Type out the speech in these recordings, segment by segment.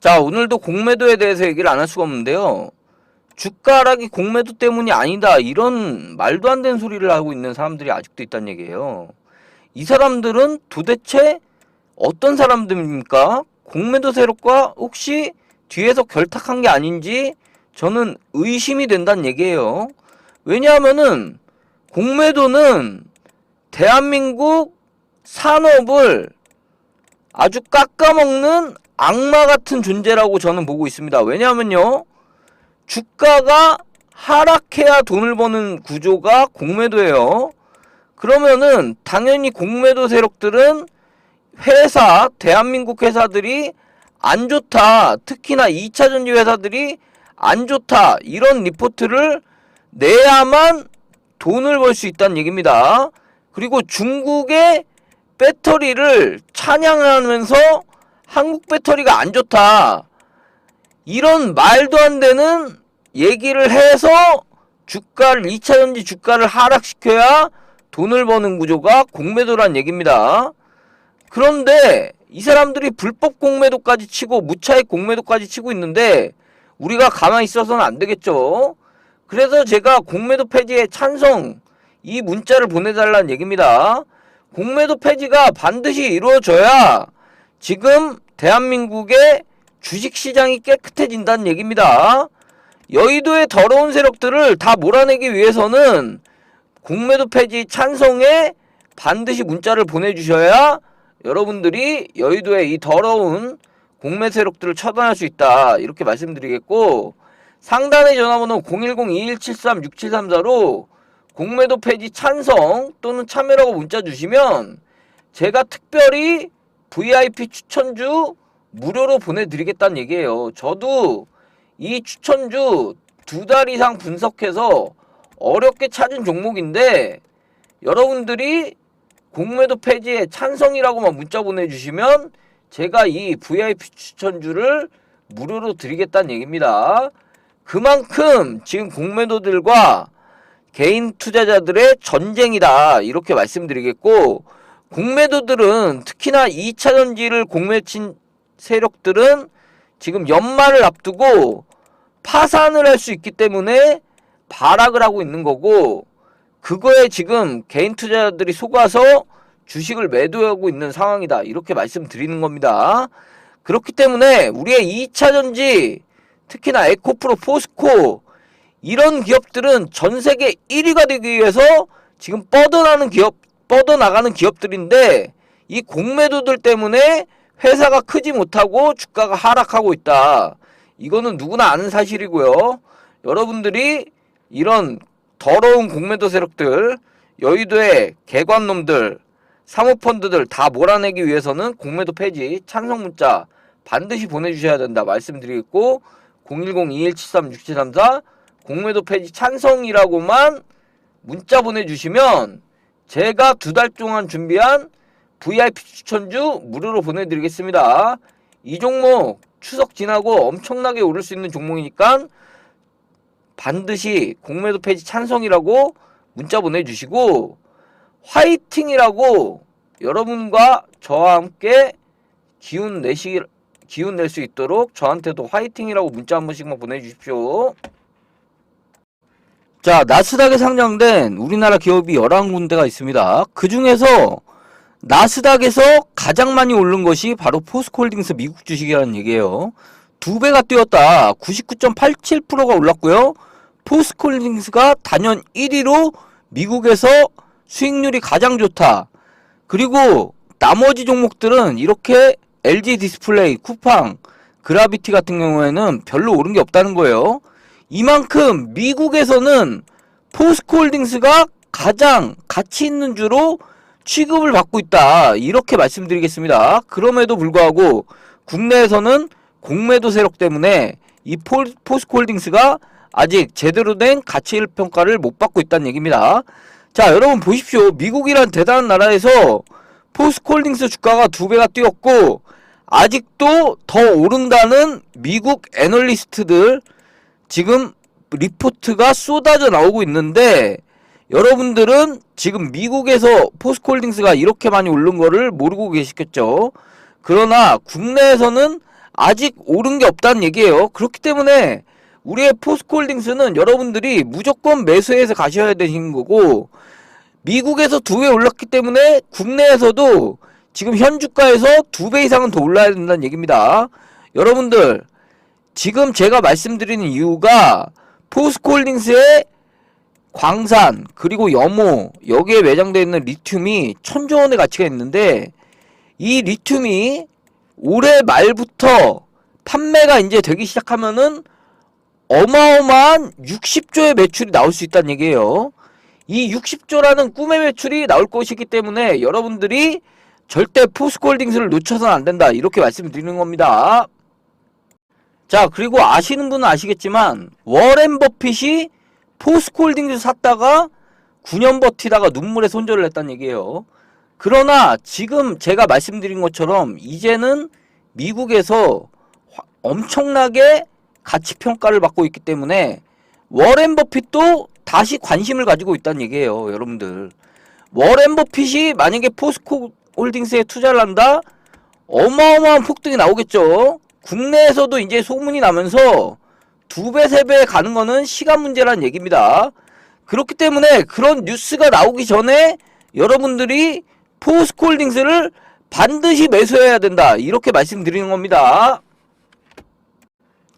자, 오늘도 공매도에 대해서 얘기를 안 할 수가 없는데요. 주가 하락이 공매도 때문이 아니다. 이런 말도 안 되는 소리를 하고 있는 사람들이 아직도 있다는 얘기예요. 이 사람들은 도대체 어떤 사람들입니까? 공매도 세력과 혹시 뒤에서 결탁한 게 아닌지 저는 의심이 된다는 얘기예요. 왜냐하면은 공매도는 대한민국 산업을 아주 깎아먹는 악마 같은 존재라고 저는 보고 있습니다. 왜냐하면요. 주가가 하락해야 돈을 버는 구조가 공매도예요. 그러면은 당연히 공매도 세력들은 회사, 대한민국 회사들이 안 좋다. 특히나 2차 전지 회사들이 안 좋다. 이런 리포트를 내야만 돈을 벌 수 있다는 얘기입니다. 그리고 중국의 배터리를 찬양하면서 한국 배터리가 안 좋다. 이런 말도 안 되는 얘기를 해서 주가를 2차 전지 주가를 하락시켜야 돈을 버는 구조가 공매도란 얘기입니다. 그런데 이 사람들이 불법 공매도까지 치고 무차익 공매도까지 치고 있는데 우리가 가만히 있어서는 안 되겠죠. 그래서 제가 공매도 폐지에 찬성 이 문자를 보내달라는 얘기입니다. 공매도 폐지가 반드시 이루어져야 지금 대한민국의 주식시장이 깨끗해진다는 얘기입니다. 여의도의 더러운 세력들을 다 몰아내기 위해서는 공매도 폐지 찬성에 반드시 문자를 보내주셔야 여러분들이 여의도의 이 더러운 공매 세력들을 처단할 수 있다. 이렇게 말씀드리겠고, 상단의 전화번호 010-2173-6734로 공매도 폐지 찬성 또는 참여라고 문자 주시면 제가 특별히 VIP 추천주 무료로 보내드리겠다는 얘기예요. 저도 이 추천주 두 달 이상 분석해서 어렵게 찾은 종목인데 여러분들이 공매도 폐지에 찬성이라고만 문자 보내주시면 제가 이 VIP 추천주를 무료로 드리겠다는 얘기입니다. 그만큼 지금 공매도들과 개인 투자자들의 전쟁이다. 이렇게 말씀드리겠고, 공매도들은 특히나 2차 전지를 공매친 세력들은 지금 연말을 앞두고 파산을 할 수 있기 때문에 발악을 하고 있는 거고, 그거에 지금 개인 투자자들이 속아서 주식을 매도하고 있는 상황이다. 이렇게 말씀드리는 겁니다. 그렇기 때문에 우리의 2차 전지, 특히나 에코프로, 포스코, 이런 기업들은 전 세계 1위가 되기 위해서 지금 뻗어나는 기업, 뻗어나가는 기업들인데 이 공매도들 때문에 회사가 크지 못하고 주가가 하락하고 있다. 이거는 누구나 아는 사실이고요. 여러분들이 이런 더러운 공매도 세력들, 여의도의 개관놈들, 사모펀드들 다 몰아내기 위해서는 공매도 폐지 찬성 문자 반드시 보내주셔야 된다 말씀드리겠고 010-2173-6734 공매도 폐지 찬성이라고만 문자 보내주시면 제가 두 달 동안 준비한 VIP 추천주 무료로 보내드리겠습니다. 이 종목 추석 지나고 엄청나게 오를 수 있는 종목이니까 반드시 공매도 폐지 찬성이라고 문자 보내주시고 화이팅이라고 여러분과 저와 함께 기운 내시 기운 낼 수 있도록 저한테도 화이팅이라고 문자 한 번씩만 보내주십시오. 자, 나스닥에 상장된 우리나라 기업이 11군데가 있습니다. 그 중에서 나스닥에서 가장 많이 오른 것이 바로 포스코홀딩스 미국 주식이라는 얘기예요. 두 배가 뛰었다. 99.87%가 올랐고요. 포스코홀딩스가 단연 1위로 미국에서 수익률이 가장 좋다. 그리고 나머지 종목들은 이렇게 LG 디스플레이, 쿠팡, 그라비티 같은 경우에는 별로 오른 게 없다는 거예요. 이만큼 미국에서는 포스코홀딩스가 가장 가치 있는 주로 취급을 받고 있다. 이렇게 말씀드리겠습니다. 그럼에도 불구하고 국내에서는 공매도 세력 때문에 이 포, 포스코홀딩스가 아직 제대로 된 가치 평가를 못 받고 있다는 얘기입니다. 자, 여러분 보십시오. 미국이란 대단한 나라에서 포스코홀딩스 주가가 두 배가 뛰었고 아직도 더 오른다는 미국 애널리스트들 지금 리포트가 쏟아져 나오고 있는데 여러분들은 지금 미국에서 포스코홀딩스가 이렇게 많이 오른 거를 모르고 계시겠죠. 그러나 국내에서는 아직 오른 게 없다는 얘기예요. 그렇기 때문에 우리의 포스코홀딩스는 여러분들이 무조건 매수해서 가셔야 되는 거고 미국에서 두 배 올랐기 때문에 국내에서도 지금 현 주가에서 두 배 이상은 더 올라야 된다는 얘기입니다. 여러분들 지금 제가 말씀드리는 이유가 포스코홀딩스의 광산 그리고 염호 여기에 매장되어 있는 리튬이 천조 원의 가치가 있는데 이 리튬이 올해 말부터 판매가 이제 되기 시작하면은 어마어마한 60조의 매출이 나올 수 있다는 얘기예요. 이 60조라는 꿈의 매출이 나올 것이기 때문에 여러분들이 절대 포스코홀딩스를 놓쳐서는 안 된다. 이렇게 말씀드리는 겁니다. 자, 그리고 아시는 분은 아시겠지만 워렌 버핏이 포스코홀딩스 샀다가 9년 버티다가 눈물에 손절을 했다는 얘기예요. 그러나 지금 제가 말씀드린 것처럼 이제는 미국에서 화- 엄청나게 가치 평가를 받고 있기 때문에 워렌 버핏도 다시 관심을 가지고 있다는 얘기예요, 여러분들. 워렌 버핏이 만약에 포스코 홀딩스에 투자를 한다? 어마어마한 폭등이 나오겠죠. 국내에서도 이제 소문이 나면서 두 배, 세 배 가는 거는 시간 문제라는 얘기입니다. 그렇기 때문에 그런 뉴스가 나오기 전에 여러분들이 포스코홀딩스를 반드시 매수해야 된다. 이렇게 말씀드리는 겁니다.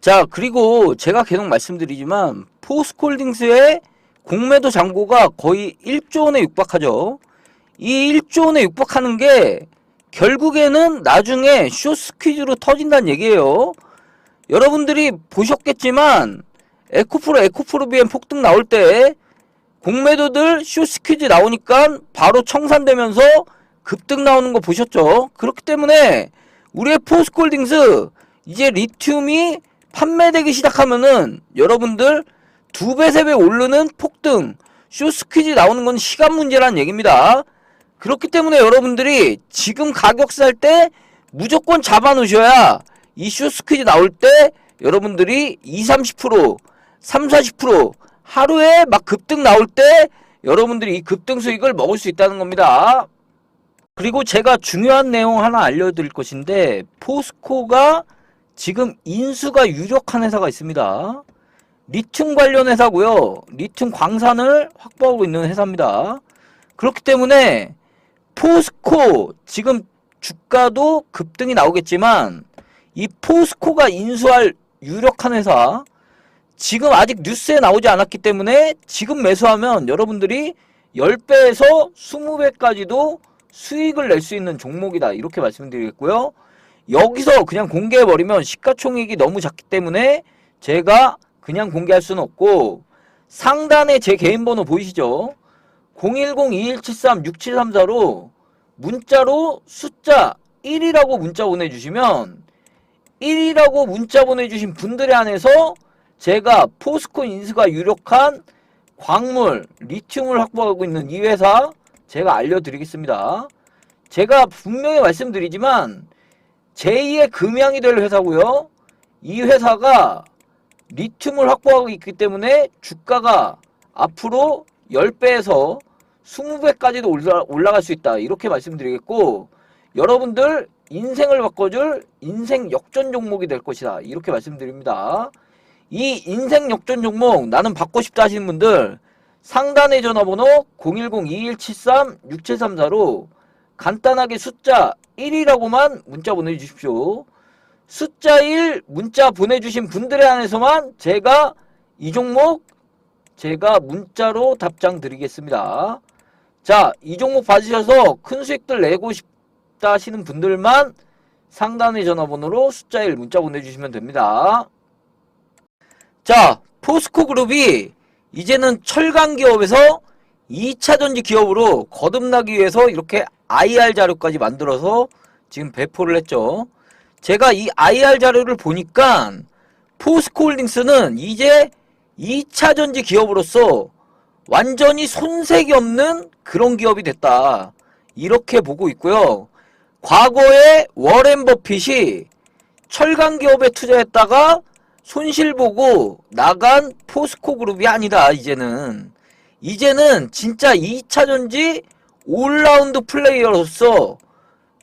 자, 그리고 제가 계속 말씀드리지만 포스코홀딩스의 공매도 잔고가 거의 1조 원에 육박하죠. 이 1조 원에 육박하는 게 결국에는 나중에 쇼스퀴즈로 터진다는 얘기예요. 여러분들이 보셨겠지만 에코프로 에코프로 비엔 폭등 나올 때 공매도들 쇼스퀴즈 나오니까 바로 청산되면서 급등 나오는 거 보셨죠? 그렇기 때문에 우리의 포스콜딩스 이제 리튬이 판매되기 시작하면은 여러분들 두 배, 세 배 오르는 폭등 쇼스퀴즈 나오는 건 시간 문제란 얘기입니다. 그렇기 때문에 여러분들이 지금 가격 살 때 무조건 잡아 놓으셔야 이 쇼스퀴즈 나올 때 여러분들이 2, 30%, 3, 40% 하루에 막 급등 나올 때 여러분들이 이 급등 수익을 먹을 수 있다는 겁니다. 그리고 제가 중요한 내용 하나 알려드릴 것인데 포스코가 지금 인수가 유력한 회사가 있습니다. 리튬 관련 회사고요. 리튬 광산을 확보하고 있는 회사입니다. 그렇기 때문에 포스코 지금 주가도 급등이 나오겠지만 이 포스코가 인수할 유력한 회사 지금 아직 뉴스에 나오지 않았기 때문에 지금 매수하면 여러분들이 10배에서 20배까지도 수익을 낼 수 있는 종목이다. 이렇게 말씀드리겠고요. 여기서 그냥 공개해버리면 시가총액이 너무 작기 때문에 제가 그냥 공개할 수는 없고 상단에 제 개인 번호 보이시죠? 010-2173-6734로 문자로 숫자 1이라고 문자 보내주시면 1이라고 문자 보내주신 분들에 한해서 제가 포스코 인수가 유력한 광물, 리튬을 확보하고 있는 이 회사 제가 알려드리겠습니다. 제가 분명히 말씀드리지만 제2의 금양이 될 회사고요. 이 회사가 리튬을 확보하고 있기 때문에 주가가 앞으로 10배에서 20배까지도 올라, 올라갈 수 있다. 이렇게 말씀드리겠고 여러분들 인생을 바꿔줄 인생 역전 종목이 될 것이다. 이렇게 말씀드립니다. 이 인생 역전 종목 나는 받고 싶다 하시는 분들 상단의 전화번호 010-2173-6734로 간단하게 숫자 1이라고만 문자 보내주십시오. 숫자 1 문자 보내주신 분들에 한해서만 제가 이 종목 제가 문자로 답장 드리겠습니다. 자, 이 종목 받으셔서 큰 수익들 내고 싶다 하시는 분들만 상단의 전화번호로 숫자 1 문자 보내주시면 됩니다. 자, 포스코 그룹이 이제는 철강 기업에서 2차 전지 기업으로 거듭나기 위해서 이렇게 IR 자료까지 만들어서 지금 배포를 했죠. 제가 이 IR 자료를 보니까 포스코 홀딩스는 이제 2차 전지 기업으로서 완전히 손색이 없는 그런 기업이 됐다. 이렇게 보고 있고요. 과거에 워렌 버핏이 철강 기업에 투자했다가 손실 보고 나간 포스코 그룹이 아니다, 이제는. 이제는 진짜 2차 전지 올라운드 플레이어로서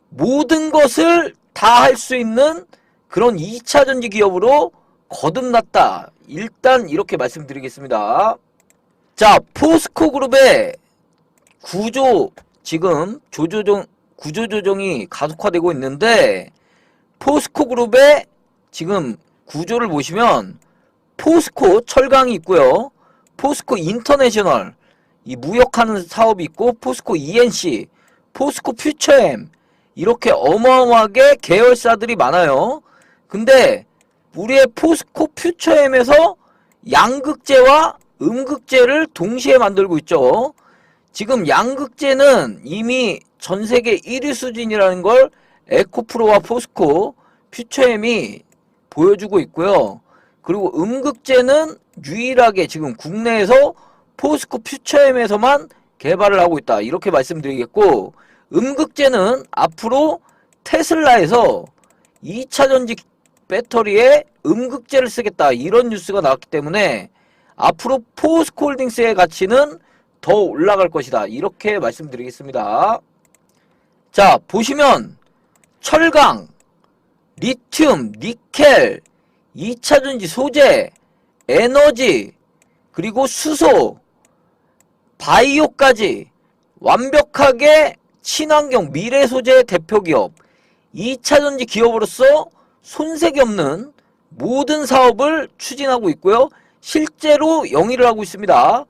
모든 것을 다 할 수 있는 그런 2차 전지 기업으로 거듭났다. 일단 이렇게 말씀드리겠습니다. 자, 포스코 그룹의 구조 지금 조조정 구조 조정이 가속화되고 있는데 포스코 그룹의 지금 구조를 보시면 포스코 철강이 있고요. 포스코 인터내셔널 이 무역하는 사업이 있고 포스코 ENC, 포스코 퓨처엠 이렇게 어마어마하게 계열사들이 많아요. 근데 우리의 포스코 퓨처엠에서 양극재와 음극재를 동시에 만들고 있죠. 지금 양극재는 이미 전 세계 1위 수준이라는 걸 에코프로와 포스코, 퓨처엠이 보여주고 있고요. 그리고 음극재는 유일하게 지금 국내에서 포스코 퓨처엠에서만 개발을 하고 있다. 이렇게 말씀드리겠고, 음극재는 앞으로 테슬라에서 2차 전지 배터리에 음극재를 쓰겠다. 이런 뉴스가 나왔기 때문에 앞으로 포스코홀딩스의 가치는 더 올라갈 것이다. 이렇게 말씀드리겠습니다. 자, 보시면 철강, 리튬, 니켈, 2차 전지 소재, 에너지, 그리고 수소, 바이오까지 완벽하게 친환경 미래 소재 대표 기업, 2차 전지 기업으로서 손색이 없는 모든 사업을 추진하고 있고요. 실제로 영위를 하고 있습니다.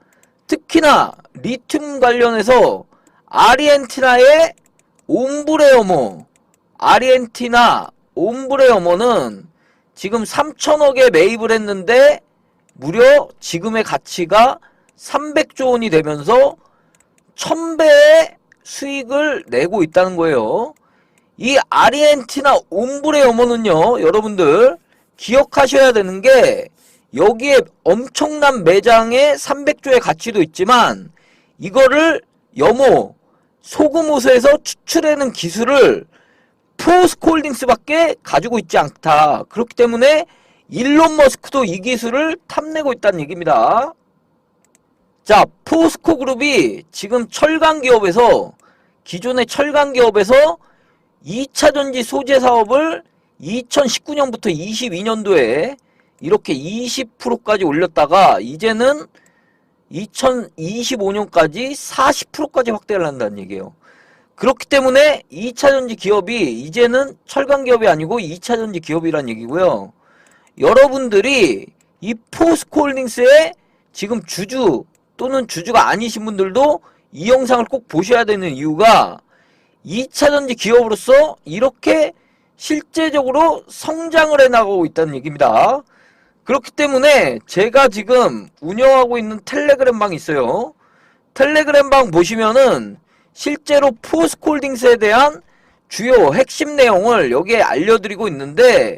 특히나 리튬 관련해서 아르헨티나의 옴브레어모, 아르헨티나 옴브레어모는 지금 3천억에 매입을 했는데 무려 지금의 가치가 300조 원이 되면서 1000배의 수익을 내고 있다는 거예요. 이 아르헨티나 옴브레어모는요, 여러분들 기억하셔야 되는 게 여기에 엄청난 매장의 300조의 가치도 있지만 이거를 염호 소금호수에서 추출하는 기술을 포스코홀딩스밖에 가지고 있지 않다. 그렇기 때문에 일론 머스크도 이 기술을 탐내고 있다는 얘기입니다. 자, 포스코 그룹이 지금 철강 기업에서 기존의 철강 기업에서 2차 전지 소재 사업을 2019년부터 22년도에 이렇게 20%까지 올렸다가 이제는 2025년까지 40%까지 확대를 한다는 얘기예요. 그렇기 때문에 2차 전지 기업이 이제는 철강 기업이 아니고 2차 전지 기업이란 얘기고요. 여러분들이 이 포스코홀딩스의 지금 주주 또는 주주가 아니신 분들도 이 영상을 꼭 보셔야 되는 이유가 2차 전지 기업으로서 이렇게 실제적으로 성장을 해나가고 있다는 얘기입니다. 그렇기 때문에 제가 지금 운영하고 있는 텔레그램 방이 있어요. 텔레그램 방 보시면은 실제로 포스콜딩스에 대한 주요 핵심 내용을 여기에 알려드리고 있는데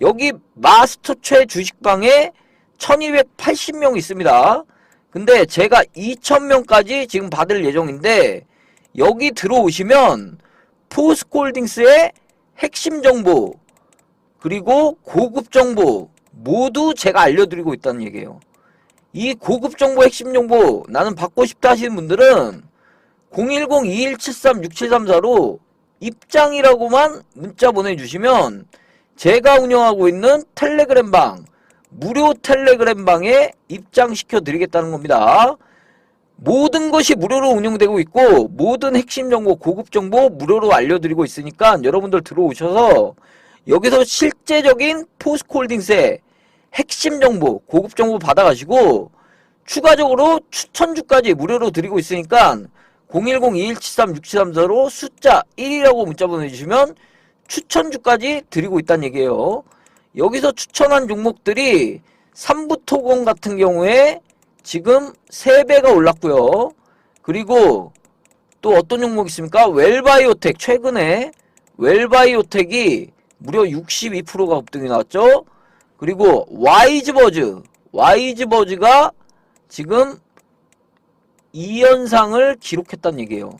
여기 마스터최 주식방에 1280명 있습니다. 근데 제가 2000명까지 지금 받을 예정인데 여기 들어오시면 포스콜딩스의 핵심 정보 그리고 고급 정보 모두 제가 알려드리고 있다는 얘기예요. 이 고급 정보 핵심 정보 나는 받고 싶다 하시는 분들은 010-2173-6734로 입장이라고만 문자 보내주시면 제가 운영하고 있는 텔레그램 방 무료 텔레그램 방에 입장시켜 드리겠다는 겁니다. 모든 것이 무료로 운영되고 있고 모든 핵심 정보, 고급 정보 무료로 알려드리고 있으니까 여러분들 들어오셔서 여기서 실제적인 포스코홀딩스의 핵심 정보, 고급 정보 받아가시고 추가적으로 추천주까지 무료로 드리고 있으니까 010-2173-6734로 숫자 1이라고 문자 보내주시면 추천주까지 드리고 있다는 얘기예요. 여기서 추천한 종목들이 삼부토공 같은 경우에 지금 3배가 올랐고요. 그리고 또 어떤 종목 있습니까? 웰바이오텍 최근에 웰바이오텍이 무려 62%가 급등이 나왔죠. 그리고 와이즈버즈 와이즈버즈가 지금 2연상을 기록했다는 얘기예요.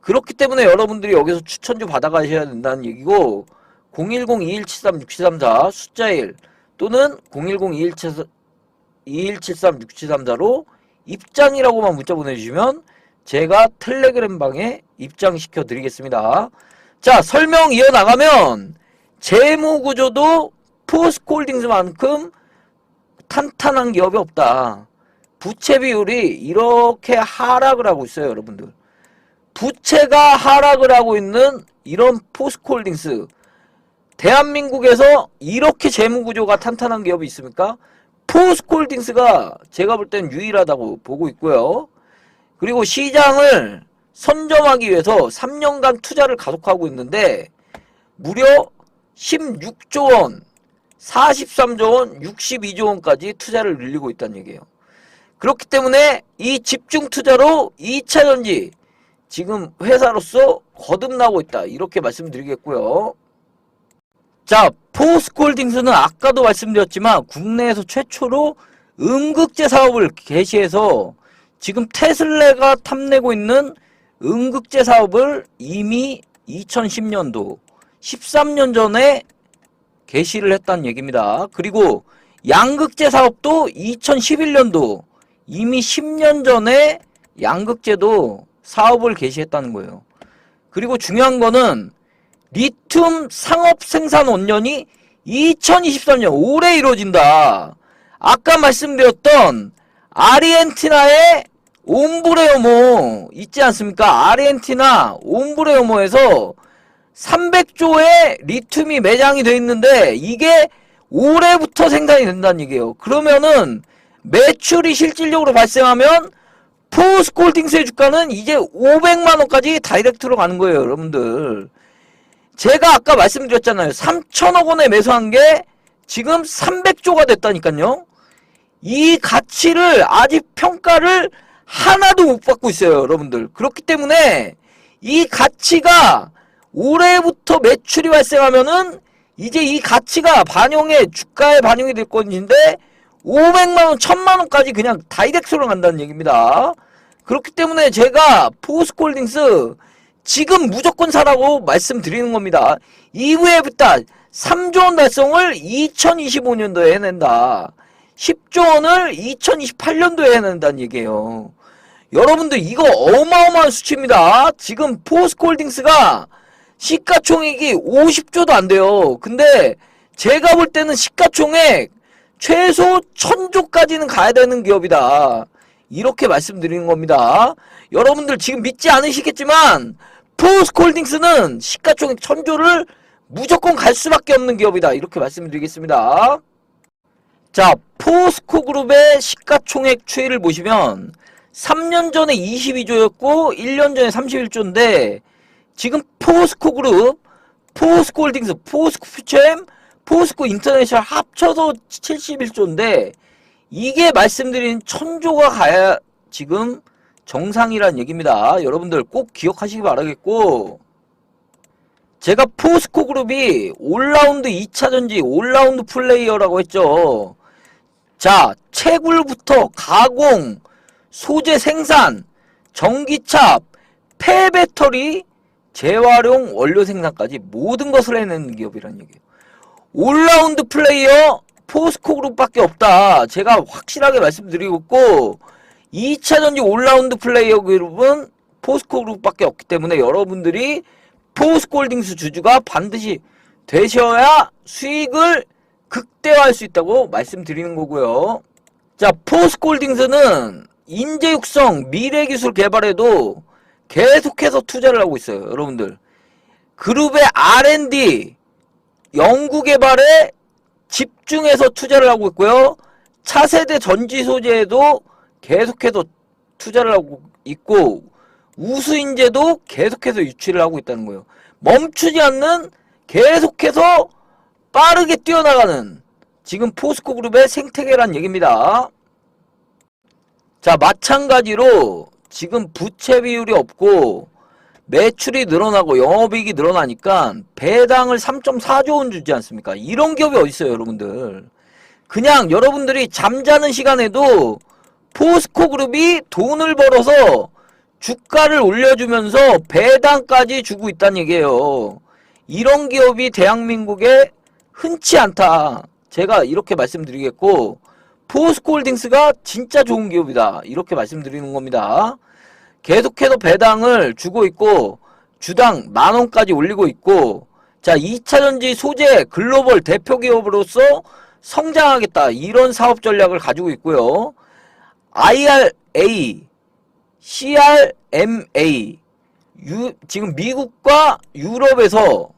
그렇기 때문에 여러분들이 여기서 추천주 받아가셔야 된다는 얘기고 010-2173-6734 숫자 1 또는 010-2173-6734로 입장이라고만 문자 보내주시면 제가 텔레그램 방에 입장시켜 드리겠습니다. 자 설명 이어나가면 재무 구조도 포스콜딩스만큼 탄탄한 기업이 없다. 부채 비율이 이렇게 하락을 하고 있어요, 여러분들. 부채가 하락을 하고 있는 이런 포스콜딩스. 대한민국에서 이렇게 재무 구조가 탄탄한 기업이 있습니까? 포스콜딩스가 제가 볼 땐 유일하다고 보고 있고요. 그리고 시장을 선점하기 위해서 3년간 투자를 가속하고 있는데 무려 16조 원, 43조 원, 62조 원까지 투자를 늘리고 있다는 얘기예요. 그렇기 때문에 이 집중 투자로 2차 전지 지금 회사로서 거듭나고 있다. 이렇게 말씀드리겠고요. 자, 포스콜딩스는 아까도 말씀드렸지만 국내에서 최초로 음극재 사업을 개시해서 지금 테슬라가 탐내고 있는 음극재 사업을 이미 2010년도 13년 전에 개시를 했다는 얘기입니다. 그리고 양극재 사업도 2011년도 이미 10년 전에 양극재도 사업을 개시했다는 거예요. 그리고 중요한 거는 리튬 상업 생산 원년이 2023년 올해 이루어진다. 아까 말씀드렸던 아르헨티나의 옴브레오모 있지 않습니까? 아르헨티나 옴브레오모에서 300조의 리튬이 매장이 돼 있는데 이게 올해부터 생산이 된다는 얘기예요. 그러면은 매출이 실질적으로 발생하면 포스콜딩스의 주가는 이제 500만 원까지 다이렉트로 가는 거예요, 여러분들. 제가 아까 말씀드렸잖아요. 3천억 원에 매수한 게 지금 300조가 됐다니까요. 이 가치를 아직 평가를 하나도 못 받고 있어요, 여러분들. 그렇기 때문에 이 가치가 올해부터 매출이 발생하면은 이제 이 가치가 반영에 주가에 반영이 될 건데 500만 원, 1000만 원까지 그냥 다이렉트로 간다는 얘기입니다. 그렇기 때문에 제가 포스콜딩스 지금 무조건 사라고 말씀드리는 겁니다. 이후에부터 3조 원 달성을 2025년도에 해낸다. 10조 원을 2028년도에 해낸다는 얘기예요. 여러분들 이거 어마어마한 수치입니다. 지금 포스콜딩스가 시가총액이 50조도 안 돼요. 근데 제가 볼 때는 시가총액 최소 1000조까지는 가야 되는 기업이다. 이렇게 말씀드리는 겁니다. 여러분들 지금 믿지 않으시겠지만 포스콜딩스는 시가총액 1000조를 무조건 갈 수밖에 없는 기업이다. 이렇게 말씀드리겠습니다. 자, 포스코 그룹의 시가총액 추이를 보시면 3년 전에 22조였고 1년 전에 31조인데 지금 포스코 그룹, 포스코 홀딩스, 포스코 퓨처엠, 포스코 인터내셔널 합쳐서 71조인데 이게 말씀드린 천조가 가야 지금 정상이란 얘기입니다. 여러분들 꼭 기억하시기 바라겠고 제가 포스코 그룹이 올라운드 2차전지 올라운드 플레이어라고 했죠. 자, 채굴부터 가공, 소재 생산, 전기차, 폐배터리, 재활용 원료 생산까지 모든 것을 해내는 기업이라는 얘기예요. 올라운드 플레이어 포스코 그룹밖에 없다. 제가 확실하게 말씀드리고 있고 2차 전지 올라운드 플레이어 그룹은 포스코 그룹밖에 없기 때문에 여러분들이 포스콜딩스 주주가 반드시 되셔야 수익을 극대화할 수 있다고 말씀드리는 거고요. 자, 포스콜딩스는 인재 육성, 미래 기술 개발에도 계속해서 투자를 하고 있어요. 여러분들. 그룹의 R&D, 연구 개발에 집중해서 투자를 하고 있고요. 차세대 전지 소재에도 계속해서 투자를 하고 있고 우수 인재도 계속해서 유치를 하고 있다는 거예요. 멈추지 않는 계속해서 빠르게 뛰어나가는 지금 포스코 그룹의 생태계란 얘기입니다. 자, 마찬가지로 지금 부채 비율이 없고 매출이 늘어나고 영업이익이 늘어나니까 배당을 3.4조 원 주지 않습니까? 이런 기업이 어디 있어요, 여러분들? 그냥 여러분들이 잠자는 시간에도 포스코 그룹이 돈을 벌어서 주가를 올려주면서 배당까지 주고 있다는 얘기예요. 이런 기업이 대한민국에 흔치 않다. 제가 이렇게 말씀드리겠고 포스코홀딩스가 진짜 좋은 기업이다. 이렇게 말씀드리는 겁니다. 계속해서 배당을 주고 있고 주당 만 원까지 올리고 있고 자, 2차전지 소재 글로벌 대표 기업으로서 성장하겠다. 이런 사업 전략을 가지고 있고요. IRA, CRMA, 유, 지금 미국과 유럽에서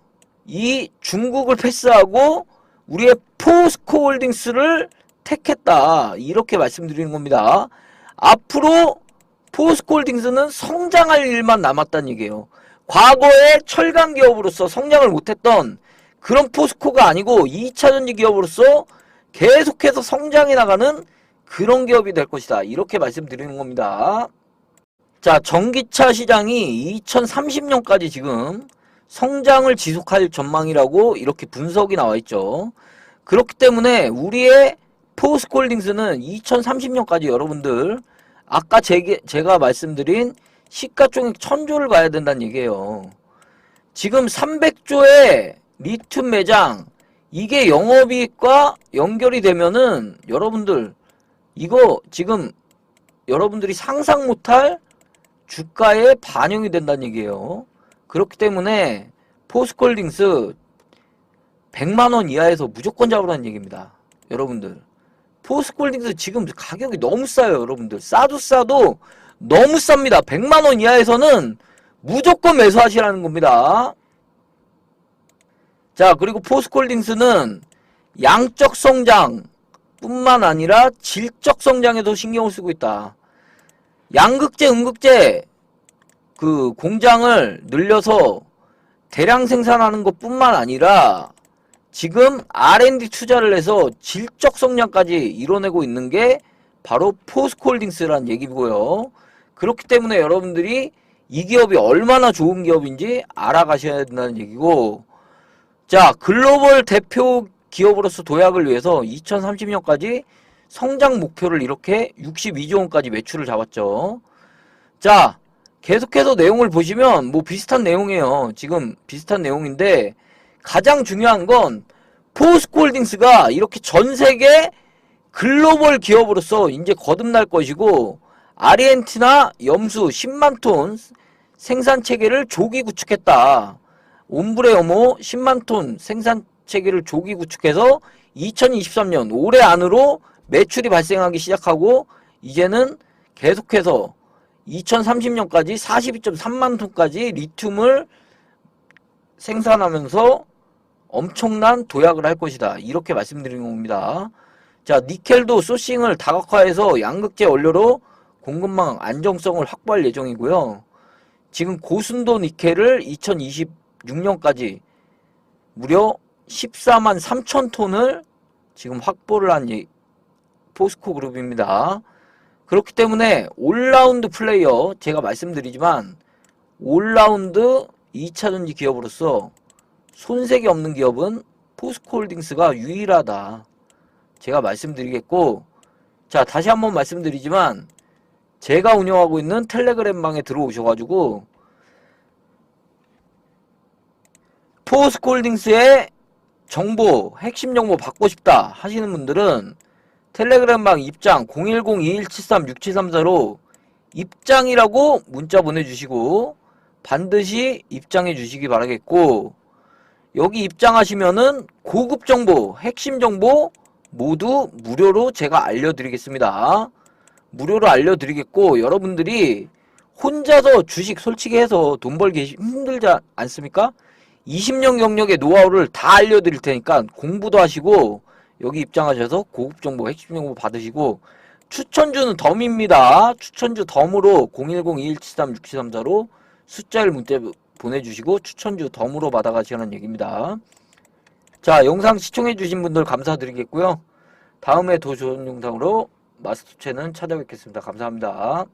이 중국을 패스하고 우리의 포스코 홀딩스를 택했다. 이렇게 말씀드리는 겁니다. 앞으로 포스코 홀딩스는 성장할 일만 남았다는 얘기예요. 과거에 철강 기업으로서 성장을 못했던 그런 포스코가 아니고 2차전지 기업으로서 계속해서 성장해 나가는 그런 기업이 될 것이다. 이렇게 말씀드리는 겁니다. 자, 전기차 시장이 2030년까지 지금 성장을 지속할 전망이라고 이렇게 분석이 나와 있죠. 그렇기 때문에 우리의 포스콜딩스는 2030년까지 여러분들 아까 제, 제가 말씀드린 시가총액 1000조를 가야 된다는 얘기예요. 지금 300조의 리튬 매장 이게 영업이익과 연결이 되면은 여러분들 이거 지금 여러분들이 상상 못할 주가에 반영이 된다는 얘기예요. 그렇기 때문에 포스콜딩스 100만원 이하에서 무조건 잡으라는 얘기입니다. 여러분들. 포스콜딩스 지금 가격이 너무 싸요, 여러분들. 싸도 싸도 너무 쌉니다. 100만원 이하에서는 무조건 매수하시라는 겁니다. 자, 그리고 포스콜딩스는 양적 성장 뿐만 아니라 질적 성장에도 신경을 쓰고 있다. 양극재, 음극재 그 공장을 늘려서 대량 생산하는 것 뿐만 아니라 지금 R&D 투자를 해서 질적 성장까지 이뤄내고 있는 게 바로 포스콜딩스라는 얘기고요. 그렇기 때문에 여러분들이 이 기업이 얼마나 좋은 기업인지 알아가셔야 된다는 얘기고 자 글로벌 대표 기업으로서 도약을 위해서 2030년까지 성장 목표를 이렇게 62조 원까지 매출을 잡았죠. 자 계속해서 내용을 보시면 뭐 비슷한 내용이에요. 지금 비슷한 내용인데 가장 중요한 건 포스콜딩스가 이렇게 전 세계 글로벌 기업으로서 이제 거듭날 것이고 아르헨티나 염수 10만 톤 생산 체계를 조기 구축했다. 옴브레 어모 10만 톤 생산 체계를 조기 구축해서 2023년 올해 안으로 매출이 발생하기 시작하고 이제는 계속해서 2030년까지 42.3만 톤까지 리튬을 생산하면서 엄청난 도약을 할 것이다. 이렇게 말씀드리는 겁니다. 자, 니켈도 소싱을 다각화해서 양극재 원료로 공급망 안정성을 확보할 예정이고요. 지금 고순도 니켈을 2026년까지 무려 14만 3천 톤을 지금 확보를 한 예- 포스코 그룹입니다. 그렇기 때문에 올라운드 플레이어 제가 말씀드리지만 올라운드 2차전지 기업으로서 손색이 없는 기업은 포스코홀딩스가 유일하다. 제가 말씀드리겠고 자 다시 한번 말씀드리지만 제가 운영하고 있는 텔레그램방에 들어오셔가지고 포스코홀딩스의 정보 핵심 정보 받고 싶다 하시는 분들은 텔레그램방 입장 010-2173-6734로 입장이라고 문자 보내주시고 반드시 입장해 주시기 바라겠고 여기 입장하시면은 고급 정보, 핵심 정보 모두 무료로 제가 알려드리겠습니다. 무료로 알려드리겠고 여러분들이 혼자서 주식 솔직히 해서 돈 벌기 힘들지 않습니까? 20년 경력의 노하우를 다 알려드릴 테니까 공부도 하시고 여기 입장하셔서 고급 정보, 핵심 정보 받으시고 추천주는 덤입니다. 추천주 덤으로 010-2173-6734로 숫자를 문자 보내주시고 추천주 덤으로 받아가시라는 얘기입니다. 자 영상 시청해주신 분들 감사드리겠고요. 다음에 더 좋은 영상으로 마스터채는 찾아뵙겠습니다. 감사합니다.